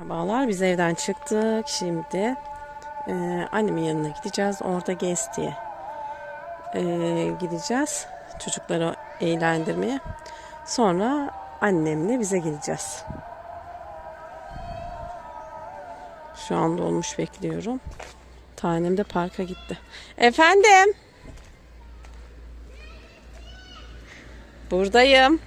Merhabalar biz evden çıktık şimdi. E, annemin yanına gideceğiz orada gez diye e, gideceğiz çocukları eğlendirmeye. Sonra annemle bize geleceğiz. Şu anda olmuş bekliyorum. Tanem de parka gitti. Efendim? Buradayım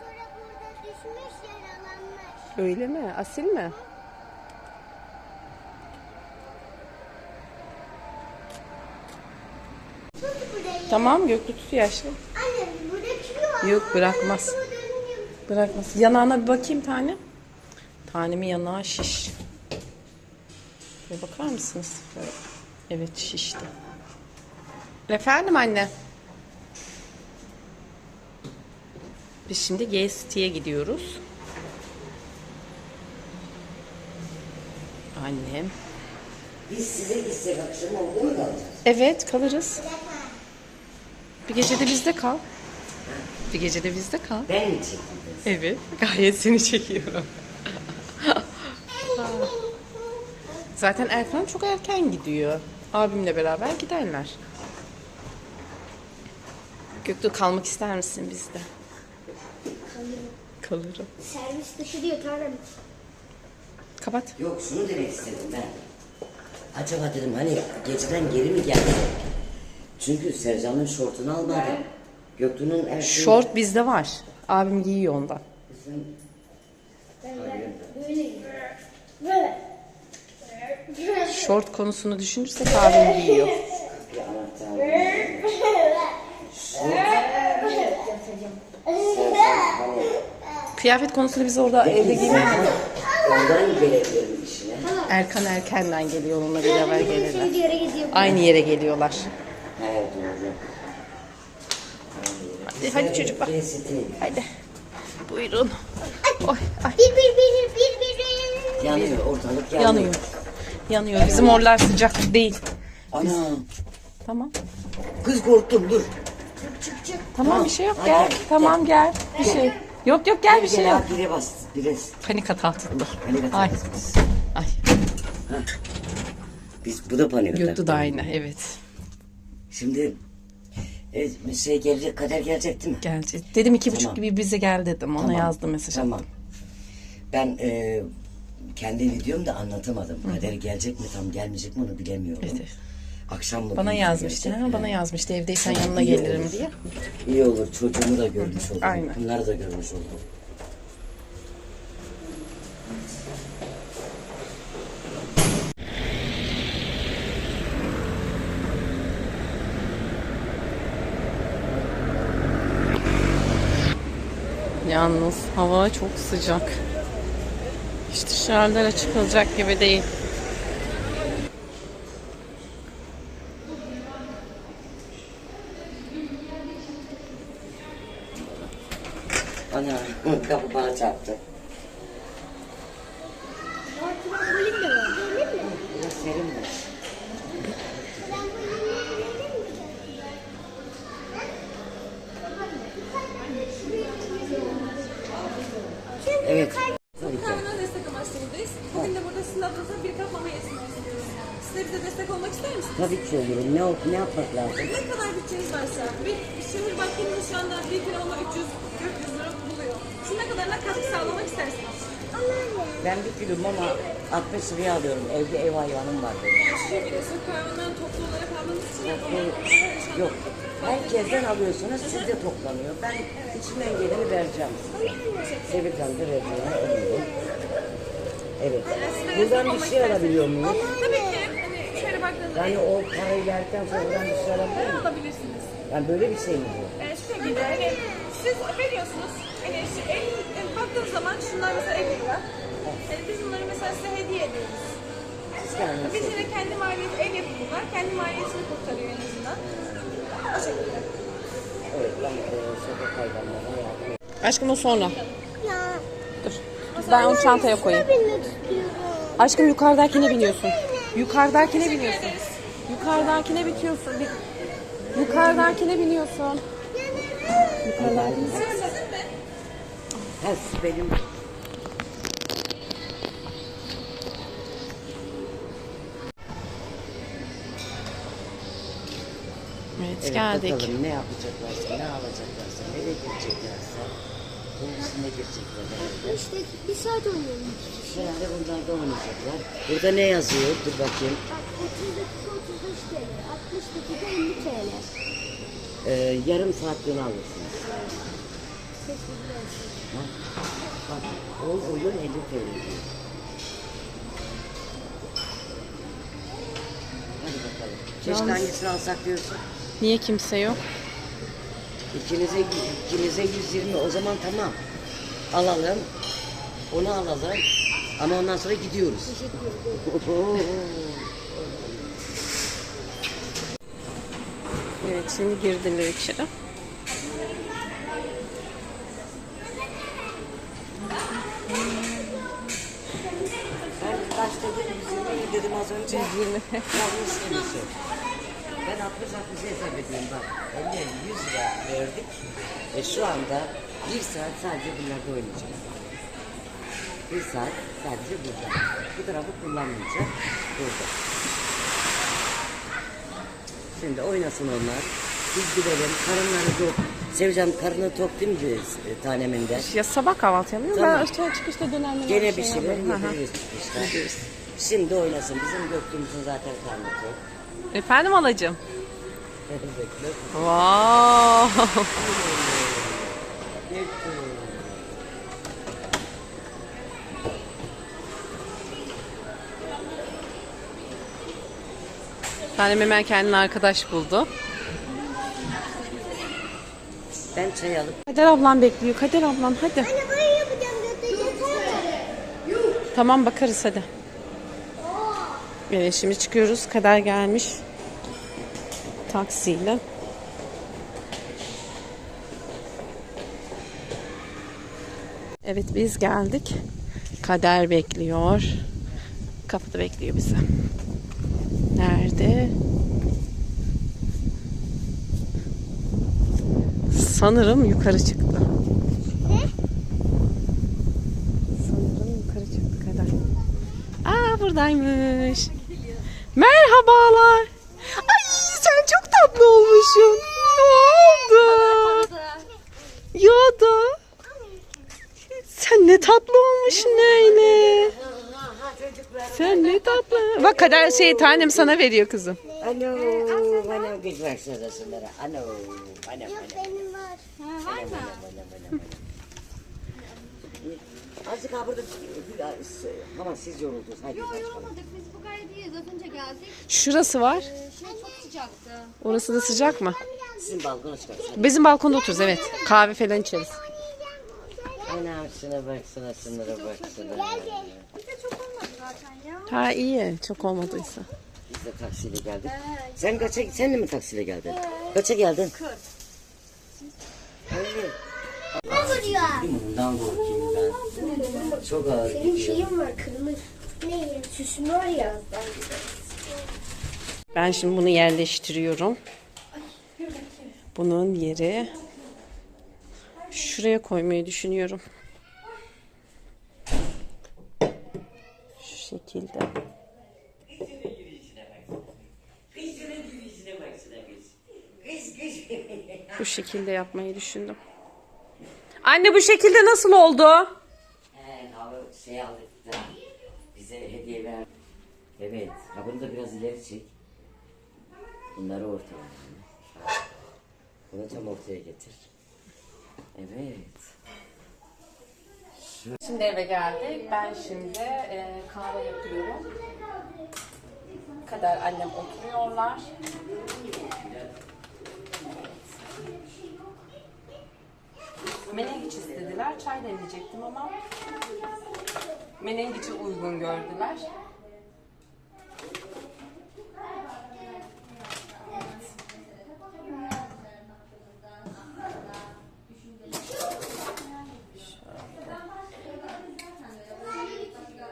sonra burada düşmüş yaralanmış. öyle mi asil mi. Tamam Göklü tut yaşlı. Anne bırakıyor. Yok, bırakmaz. Bırakmasın. Yanağına bir bakayım tane. Tanemin yanağı şiş. Bir bakar mısınız? Böyle. Evet şişti. Efendim anne. Biz şimdi GST'ye gidiyoruz. Annem. Biz size gitsek akşam oldu mu kalacağız? Evet kalırız. Bir gece de bizde kal. Bir gece de bizde kal. Ben mi çekeyim? Evet, gayet seni çekiyorum. Zaten Erkan çok erken gidiyor. Abimle beraber giderler. Göktuğ kalmak ister misin bizde? Kalırım. Servis dışı diyor Tanrım. Kapat. Yok şunu demek istedim ben. Acaba dedim hani geceden geri mi geldi? Çünkü Sercan'ın şortunu almadım. Göktuğ'un her şeyi... Şort bizde var. Abim giyiyor ondan. Şort konusunu düşünürsek abim giyiyor. Kıyafet konusunu biz orada evde giymiyoruz. ondan gelebilirim işine. Erkan erkenden geliyor onunla beraber gelirler. Aynı yere geliyorlar. He doğru. Hadi, hadi çocuklar. Resetin. Hadi. Buyurun. Oy, ay, Bir bir bir bir bir bir. Yanıyor ortalık yanıyor. yanıyor. Yanıyor. Bizim oralar sıcak değil. Ana. Tamam. Kız korktum dur. Tamam bir şey yok gel. Tamam gel. Bir şey. Yok yok gel bir şey yok. Bire bas. Bire. Panik hata atıldı. Panik atak. Ay. Ay. Biz bu da panik atak. Göktü de aynı evet. Şimdi e, şey gelecek kader gelecek değil mi? Gelecek. Dedim iki buçuk Tamam. gibi bize gel dedim. Ona Tamam. yazdım mesaj Tamam. attım. Ben e, kendi videomda anlatamadım. Kader gelecek mi tam gelmeyecek mi onu bilemiyorum. Evet. Akşam mı? Bana gündüz yazmıştı. gelecek? Ha, bana yazmıştı. Evdeysen yanına İyi gelirim olur. diye. İyi olur çocuğumu da görmüş oldum. Aynen. Bunları da görmüş oldum. Yalnız hava çok sıcak. Hiç dışarılara çıkılacak gibi değil. Ana kapı bana çarptı. Yapmak lazım? Ne kadar bütçeniz varsa. Bir şehir baktığımızda şu anda bir kilo mama 300 400 lira buluyor. Siz ne kadarına katkı sağlamak istersiniz? Ben bir kilo mama 60 liraya alıyorum. Evde ev hayvanım var benim. Yani şu şekilde sırf hayvanların toplu olarak aldığımız için yapamıyoruz. Yok. Herkesten alıyorsunuz, sizde toplanıyor. Ben içimden geleni vereceğim de vereceğine eminim. Evet. Buradan bir şey alabiliyor muyuz? Tabii ki yani o parayı verdikten sonra buradan bir şey alabilir miyim? alabilirsiniz? Yani böyle bir şey mi bu? Ee, şu şekilde hani siz veriyorsunuz. Hani şu el, e, baktığınız zaman şunlar mesela 50 lira. Hani biz bunları mesela size hediye ediyoruz. Siz Biz yine kendi maliyeti el yapımı bunlar. Kendi maliyetini kurtarıyor en azından. O şekilde. E, Aşkım o sonra. Ya. Dur. Ben onu çantaya koyayım. Bilmek istiyorum. Aşkım yukarıdakine biniyorsun. Yukarıdakine biniyorsun. Yukarıdakine bitiyorsun. Bi- Yukarıdakine biniyorsun. Yukarıdakine. Ha, benim Evet, Evet, geldik. bakalım ne yapacaklarsa, ne alacaklarsa, nereye gireceklerse. Bunun içine girecekler herhalde. İşte bir saat oynuyorum. Herhalde bunlar da oynayacaklar. Burada ne yazıyor? Dur bakayım. Bak 30 dakika 35 TL. 60 dakika 50 TL. Ee, yarım saatliğini alırsınız. Ha? Bak, o oyun 50 TL diyor. Hadi bakalım. Keşke Yalnız- hangisini alsak diyorsun. Niye kimse yok? İkinize, ikinize 120 o zaman tamam. Alalım. Onu alalım. Ama ondan sonra gidiyoruz. Evet, şimdi girdiler içeri. ben kaç dedim 120 dedim az önce. 120. Yanlış demişim. Ben 60-60 hesap edeyim bak. 50 100 lira verdik. E şu anda bir saat sadece bunlarda oynayacağız. Bir saat sadece burada. Bu tarafı kullanmayacak. Burada. Şimdi oynasın onlar. Biz gidelim. Karınları tok. Seveceğim karını tok değil mi e, taneminde? Ya sabah kahvaltı yapıyorum. Tamam. Ben işte çıkışta dönerler. Gene şey bir şeyler çıkışta. Şimdi oynasın. Bizim Göktürk'ümüzün zaten karnı tok. Efendim. Bekle. Wow. Tanem hemen kendine arkadaş buldu. Ben çay alıp Kader ablam bekliyor. Kader ablam hadi. Anne böyle yapacağım götüreceğim. Tamam bakarız hadi. Evet şimdi çıkıyoruz. Kader gelmiş. Taksiyle. Evet biz geldik. Kader bekliyor. Kapıda bekliyor bizi. Nerede? Sanırım yukarı çıktı. Sanırım yukarı çıktı Kader. Aa buradaymış. Merhabalar. Tatlı olmuşsun. Ne oldu? Yoda. Sen ne tatlı olmuşsun öyle. Sen ne tatlı. Bak Kader şey tanem sana veriyor kızım. Ano, anam geç versene şunlara. Ano, anam, anam. Benim var. Azıcık ha burada ama siz yoruldunuz. Hadi Yok yorulmadık biz bu kadar değiliz. Az önce geldik. Şurası var. Ee, Şey çok sıcaktı. Orası da sıcak mı? Sizin balkona çıkarsın. Bizim balkonda otururuz evet. Kahve falan içeriz. Anam şuna baksana, şunlara baksana. Bize çok olmadı zaten ya. Ha iyi. Çok olmadıysa. Biz de taksiyle geldik. Sen kaça, sen de mi taksiyle geldin? Kaça geldin? Öyle. Ne vuruyor? Bundan korkayım ben. Çok ağır Benim şeyim var kırmızı. Ben şimdi bunu yerleştiriyorum. Bunun yeri şuraya koymayı düşünüyorum. Şu şekilde. Bu şekilde yapmayı düşündüm. Anne bu şekilde nasıl oldu? He, şey aldık bize hediye ver. Evet, ha bunu da biraz ileri çek. Bunları ortaya. Bunu tam ortaya getir. Evet. Şimdi eve geldik. Ben şimdi e, kahve yapıyorum. Kadar annem oturuyorlar. Menengiç istediler. Çay demleyecektim ama menengiçe uygun gördüler.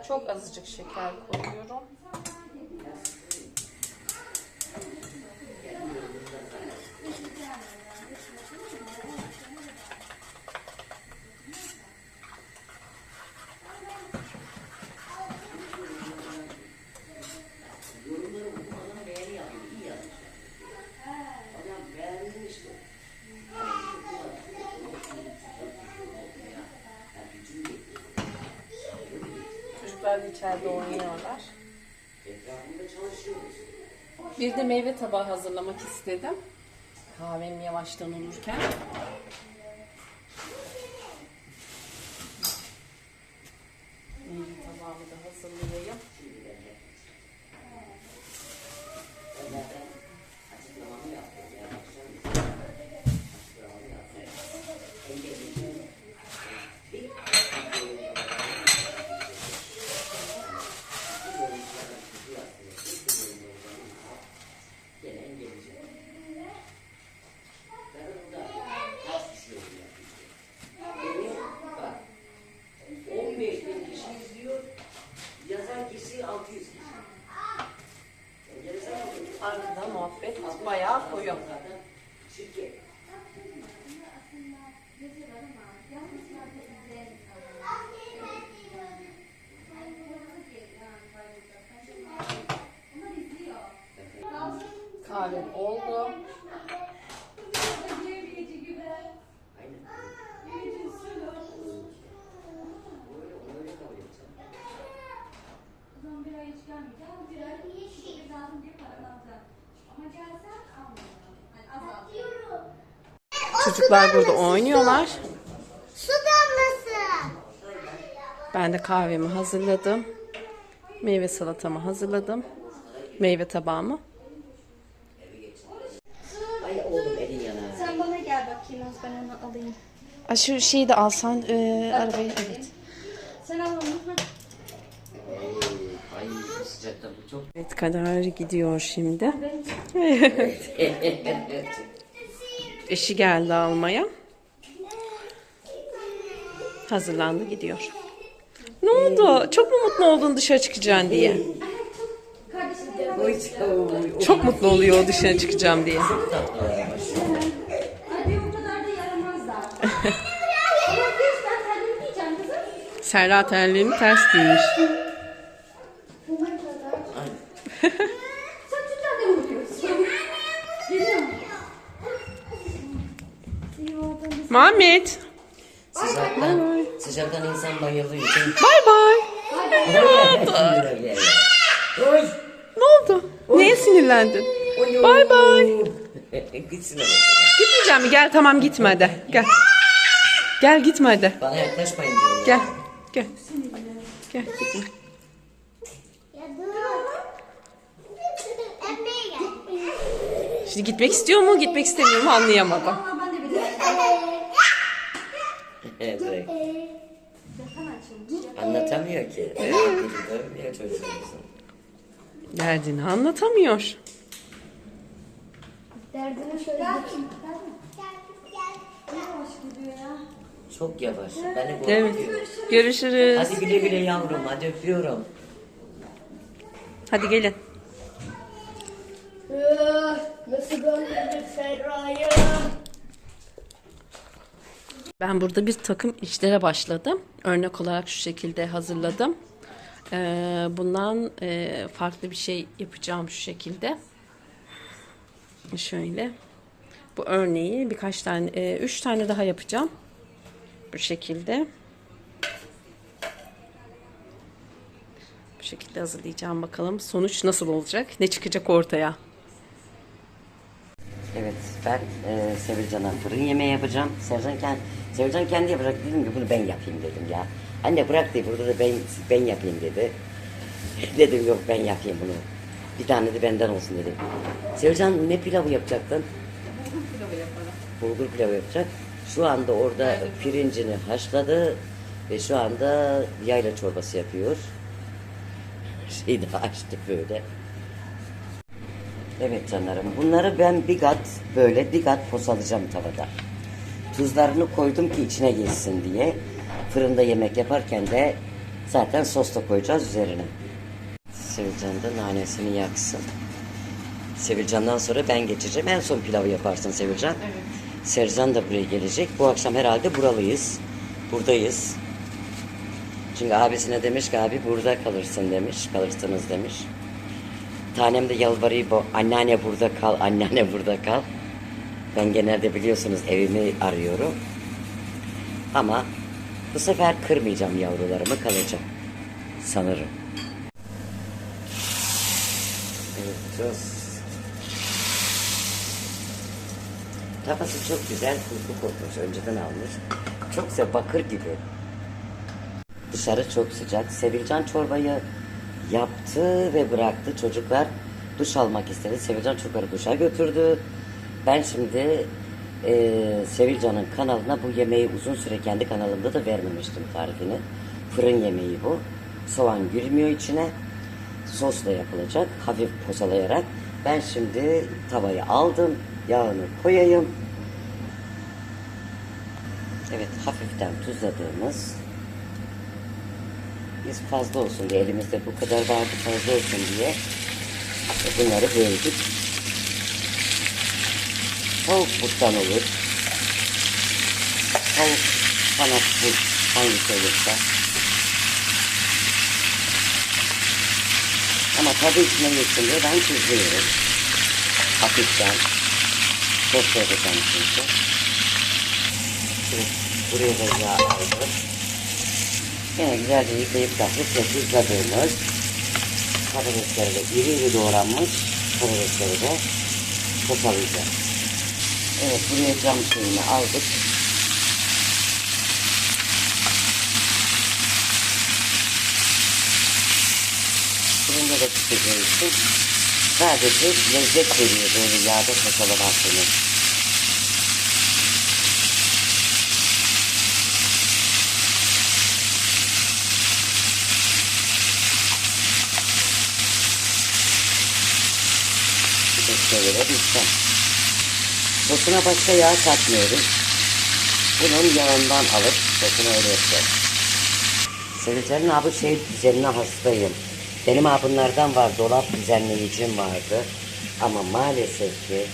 Çok azıcık şeker koyuyorum. İçeride oynuyorlar. Bir de meyve tabağı hazırlamak istedim. Kahvem yavaştan olurken. Meyve tabağımı da hazırlayayım. Bak, 15 bin kişi izliyor, yazan kişi 600 kişi. Enteresan mı? Arkada muhabbet bayağı koyu. Şirket. Kahvem oldu. Aynen. Öyle, onu öyle kabul edeceğim. Bir ay hiç gelmeyeceğim. Bir ay yeşil lazım diye para alacağım. Ama gelsen almayacağım. Yani az alacağım. Çocuklar burada oynuyorlar. Su damlası. Ben de kahvemi hazırladım. Meyve salatamı hazırladım. Meyve tabağımı. Sen bana gel bakayım az ben onu alayım. Aa, Şu şeyi de alsan e, arabayı evet. Sen al onu. Hı. Ay bu sıcakta bu çok. Evet kadar gidiyor şimdi. Eşi geldi almaya. Hazırlandı gidiyor. Ne oldu? Çok mu mutlu oldun dışarı çıkacaksın diye? Çok mutlu oluyor o dışarı çıkacağım diye. Serra terliğini ters giymiş. Sen çocuğa ne vuruyorsun? Geliyor mu? Mehmet. Sıcaktan, sıcaktan insan bayılıyor. Bay bay. Oy. Ne oldu? Neye sinirlendin? Bay bay. Gitsin ama. Gitmeyeceğim mi? Gel tamam gitme hadi. Gel. Gel gitme hadi. Bana yaklaşmayın diyorum. Gel. Gel. Gel gitme. Şimdi gitmek istiyor mu gitmek istemiyor mu anlayamadım. Ama ben de biliyorum. Evet. Anlatamıyor ki. Çocuğumuzun. Derdini anlatamıyor. Derdini şöyle bakayım. Çok yavaş. Beni Evet. korkutuyor. Görüşürüz. Hadi güle güle yavrum. Hadi öpüyorum. Hadi gelin. Nasıl gönderdik Serra'yı? Ben burada bir takım işlere başladım. Örnek olarak şu şekilde hazırladım. Ee, bundan e, farklı bir şey yapacağım şu şekilde. Şöyle. Bu örneği birkaç tane, e, üç tane daha yapacağım. Bu şekilde. Bu şekilde hazırlayacağım bakalım. Sonuç nasıl olacak? Ne çıkacak ortaya? Evet ben e, Sevilcan'a fırın yemeği yapacağım. Sercan, kend, Sevilcan kendi yapacak. Dedim ki bunu ben yapayım dedim ya. Anne bırak diye burada da ben, ben yapayım dedi. dedim yok ben yapayım bunu. Bir tane de benden olsun dedim. Sevilcan ne pilavı yapacaktın? Bulgur pilavı yaparım. Bulgur pilavı yapacak. Şu anda orada pirincini haşladı ve şu anda yayla çorbası yapıyor. Şeyi de açtı böyle. Evet canlarım. Bunları ben bir kat böyle bir kat posalayacağım tavada. Tuzlarını koydum ki içine geçsin diye. Fırında yemek yaparken de Zaten sos da koyacağız üzerine. Sevilcan da nanesini yaksın. Sevilcan'dan sonra ben geçeceğim. En son pilavı yaparsın Sevilcan. Evet. Sercan da buraya gelecek. Bu akşam herhalde buralıyız. Buradayız. Çünkü abisine demiş ki abi burada kalırsın demiş. Kalırsınız demiş. Tanem de yalvarıyor. Anneanne burada kal, anneanne burada kal. Ben genelde biliyorsunuz evimi arıyorum. Ama bu sefer kırmayacağım yavrularımı kalacağım. Sanırım. Tuz. Kafası çok güzel, tuzlu kokmuş. Önceden almış. Çok güzel, bakır gibi. Dışarı çok sıcak. Sevilcan çorbayı yaptı ve bıraktı. Çocuklar duş almak istedi. Sevilcan çocukları duşa götürdü. Ben şimdi eee Sevilcan'ın kanalına bu yemeği uzun süre kendi kanalımda da vermemiştim tarifini. Fırın yemeği bu. Soğan girmiyor içine. Sosla yapılacak. Hafif posalayarak. Ben şimdi tavayı aldım. Yağını koyayım. Evet hafiften tuzladığımız biz fazla olsun diye elimizde bu kadar vardı fazla olsun diye bunları böldük. Tavuk buttan olur. Tavuk kanat but hangisi olursa. Ama tadı içine geçsin diye ben tuzluyorum. Hafiften. Çok yapacağım çünkü. Buraya da yağ aldım. Yine güzelce yıkayıp takıp ve tuzladığımız patatesleri iri iri doğranmış patatesleri de kopalayacağız. Evet buraya cam suyunu aldık. Fırında da pişirdiği için sadece lezzet veriyor böyle yağda koşalamasını. Bir de çevirebilsem. Sosuna başka yağ katmıyorum. Bunun yağından alıp sosunu öyle yapacağız. Seveceğim abi şey düzenine hastayım. Benim abunlardan var dolap düzenleyicim vardı. Ama maalesef ki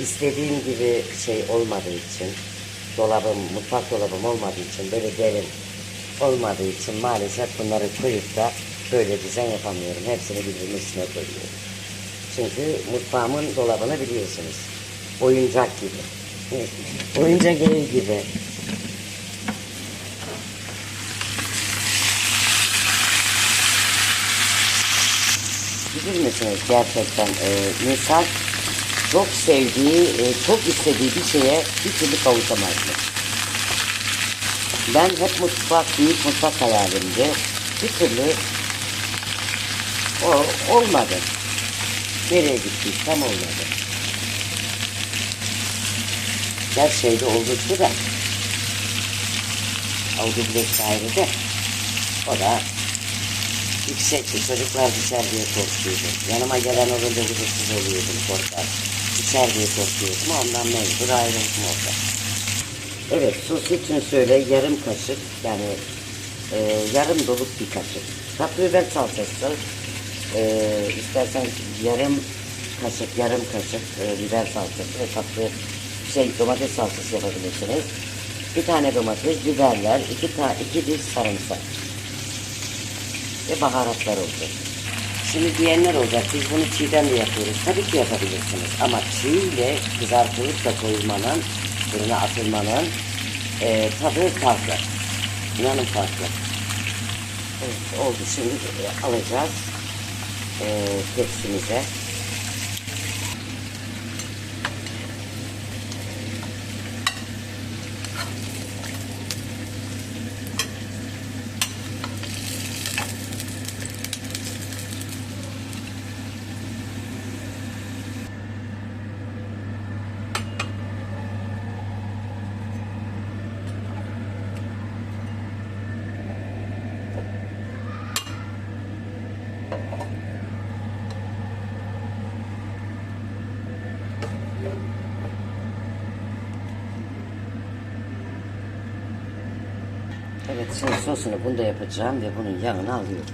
istediğim gibi şey olmadığı için dolabım, mutfak dolabım olmadığı için böyle derin olmadığı için maalesef bunları koyup da böyle düzen yapamıyorum. Hepsini birbirinin üstüne koyuyorum. Çünkü mutfağımın dolabını biliyorsunuz. Oyuncak gibi. Oyuncak ev gibi. Bilir misiniz gerçekten e, insan çok sevdiği, e, çok istediği bir şeye bir türlü kavuşamazmış. Ben hep mutfak, büyük mutfak hayalimdi. Bir türlü o, olmadı. Nereye gittiysem olmadı. Her şeyde oldukça da Audubleks ayrı o da yüksekti. Çocuklar düşer diye korkuyordum. Yanıma gelen olunca huzursuz oluyordum korkar. Düşer diye korkuyordum. Ondan mecbur ayrıldım orada. Evet sos için şöyle yarım kaşık yani e, yarım doluk bir kaşık. Tatlı biber salçası e, istersen yarım kaşık yarım kaşık e, biber salçası ve tatlı şey domates salçası yapabilirsiniz. Bir tane domates, biberler, iki, ta, iki diş sarımsak ve baharatlar olacak. Şimdi diyenler olacak, biz bunu çiğden de yapıyoruz. Tabii ki yapabilirsiniz ama çiğ ile kızartılıp da koyulmanın, fırına atılmanın e, tadı farklı. İnanın farklı. Evet, oldu. Şimdi e, alacağız e, tepsimize. Evet şimdi sosunu bunda yapacağım ve bunun yağını alıyorum.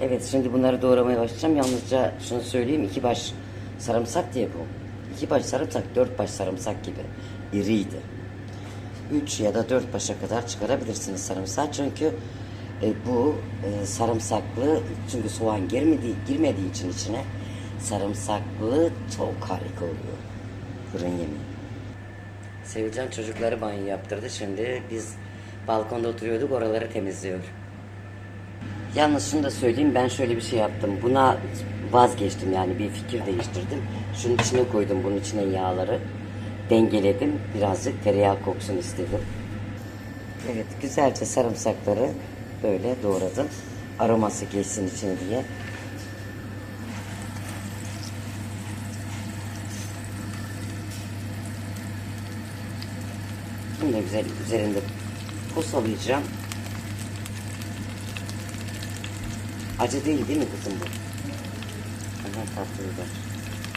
Evet şimdi bunları doğramaya başlayacağım. Yalnızca şunu söyleyeyim iki baş sarımsak diye bu. İki baş sarımsak dört baş sarımsak gibi iriydi. Üç ya da dört başa kadar çıkarabilirsiniz sarımsak. Çünkü e, bu e, sarımsaklı çünkü soğan girmediği, girmediği için içine sarımsaklı çok harika oluyor. Fırın yemeği. Sevilcan çocukları banyo yaptırdı. Şimdi biz balkonda oturuyorduk oraları temizliyor. Yalnız şunu da söyleyeyim ben şöyle bir şey yaptım. Buna vazgeçtim yani bir fikir değiştirdim. Şunun içine koydum bunun içine yağları. Dengeledim. Birazcık tereyağı koksun istedim. Evet güzelce sarımsakları böyle doğradım. Aroması geçsin içine diye. Bunu güzel üzerinde posalayacağım. Acı değil değil mi kızım bu? Hemen tatlı biber.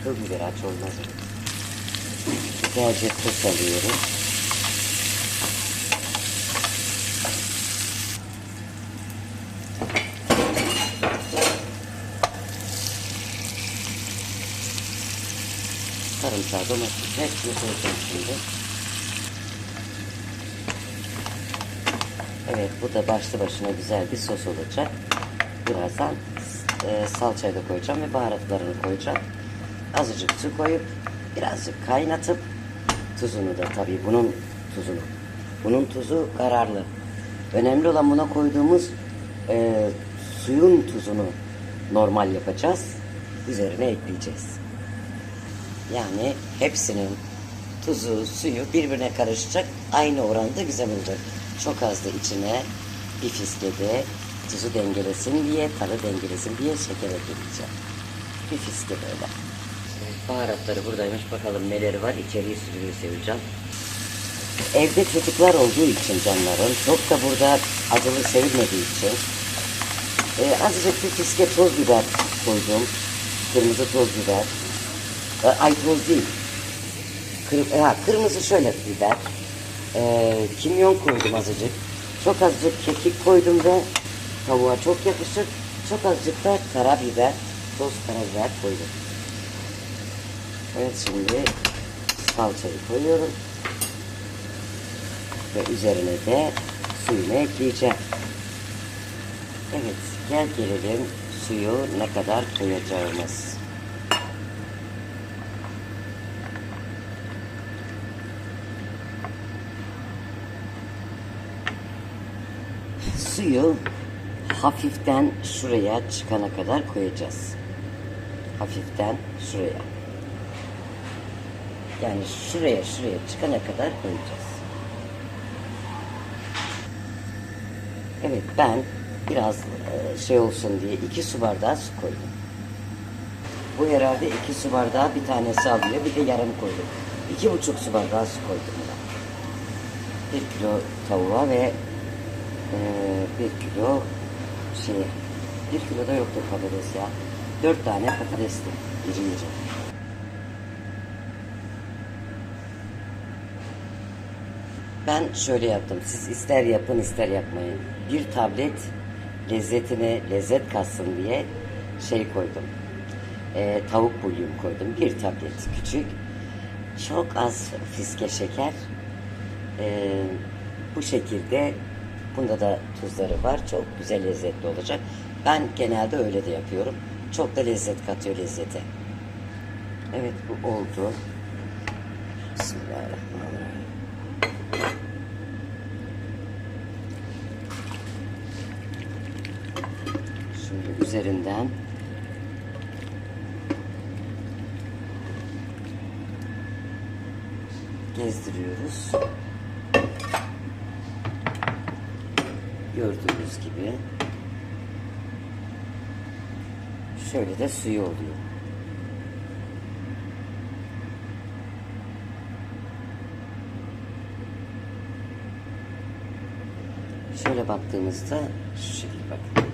Kıl biber acı olmaz. Güzelce tuz alıyorum. Sarımsağı, domates, hepsini koyacağım şimdi. Evet bu da başlı başına güzel bir sos olacak. Birazdan e, salçayı da koyacağım ve baharatlarını koyacağım. Azıcık su koyup birazcık kaynatıp tuzunu da tabii bunun tuzunu. Bunun tuzu kararlı. Önemli olan buna koyduğumuz e, suyun tuzunu normal yapacağız. Üzerine ekleyeceğiz. Yani hepsinin tuzu, suyu birbirine karışacak. Aynı oranda güzel olacak. Çok az da içine bir fiskede tuzu dengelesin diye, tadı dengelesin diye şeker ekleyeceğim. Bir fiske böyle. Baharatları buradaymış. Bakalım neleri var. İçeriği sürüyor seveceğim. Evde çocuklar olduğu için canların çok da burada acılı sevilmediği için e, azıcık bir fiske toz biber koydum. Kırmızı toz biber. E, ay toz değil. Kır, ha, kırmızı şöyle biber. E, kimyon koydum azıcık. Çok azıcık kekik koydum ve tavuğa çok yakışır. Çok azıcık da karabiber, toz karabiber koydum. Evet şimdi salçayı koyuyorum. Ve üzerine de suyunu ekleyeceğim. Evet gel gelelim suyu ne kadar koyacağımız. Suyu hafiften şuraya çıkana kadar koyacağız. Hafiften şuraya. Yani şuraya şuraya çıkana kadar koyacağız. Evet ben biraz e, şey olsun diye iki su bardağı su koydum. Bu herhalde iki su bardağı bir tanesi alıyor. Bir de yarım koydum. İki buçuk su bardağı su koydum. Bir kilo tavuğa ve e, bir kilo şey bir kilo da yoktur patates ya. Dört tane patatesli. İri iri. Ben şöyle yaptım. Siz ister yapın ister yapmayın. Bir tablet lezzetine lezzet katsın diye şey koydum. Ee, tavuk bulyon koydum. Bir tablet küçük. Çok az fiske şeker. Ee, bu şekilde bunda da tuzları var. Çok güzel lezzetli olacak. Ben genelde öyle de yapıyorum. Çok da lezzet katıyor lezzete. Evet bu oldu. Bismillahirrahmanirrahim. Şimdi üzerinden gezdiriyoruz. Gördüğünüz gibi şöyle de suyu oluyor. Şöyle baktığımızda şu şekilde bakın.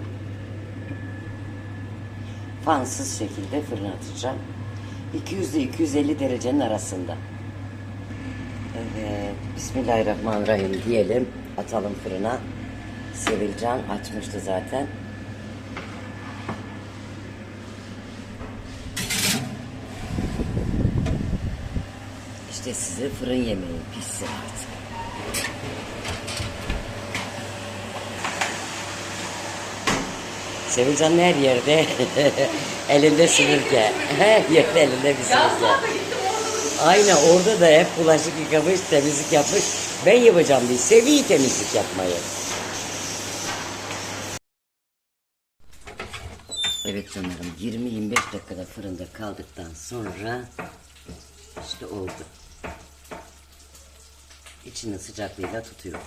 Fansız şekilde fırına atacağım. 200 ile 250 derecenin arasında. Evet, Bismillahirrahmanirrahim diyelim. Atalım fırına. Sevilcan açmıştı zaten. İşte size fırın yemeği pişsin artık. Sevilcan her yerde elinde süpürge. Her yerde elinde bir süpürge. Aynen orada da hep bulaşık yıkamış, temizlik yapmış. Ben yapacağım diye seviyi temizlik yapmayı. Canlarım 20-25 dakikada fırında kaldıktan sonra işte oldu. İçinin sıcaklığıyla tutuyor.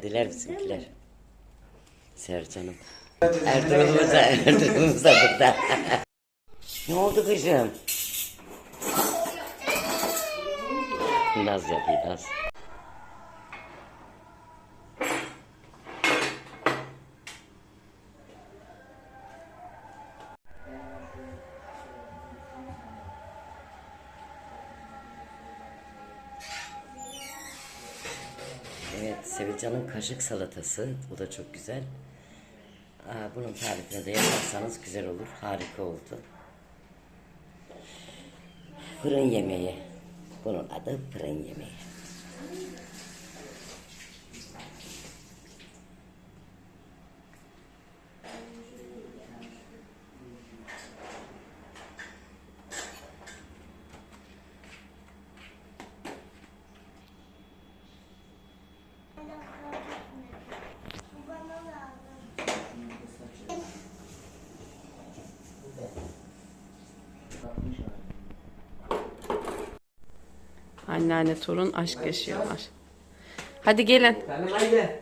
Geldiler bizimkiler. Sercan'ım. Ertuğrul'umuz da, Ertuğrul'umuz da burada. ne oldu kızım? Naz yapıyor Naz. Evet, Sevilcan'ın kaşık salatası. Bu da çok güzel. Aa, bunun tarifini de yaparsanız güzel olur. Harika oldu. Fırın yemeği. Bunun adı fırın yemeği. Anneanne torun aşk yaşıyorlar. Hadi gelin. Benim haydi.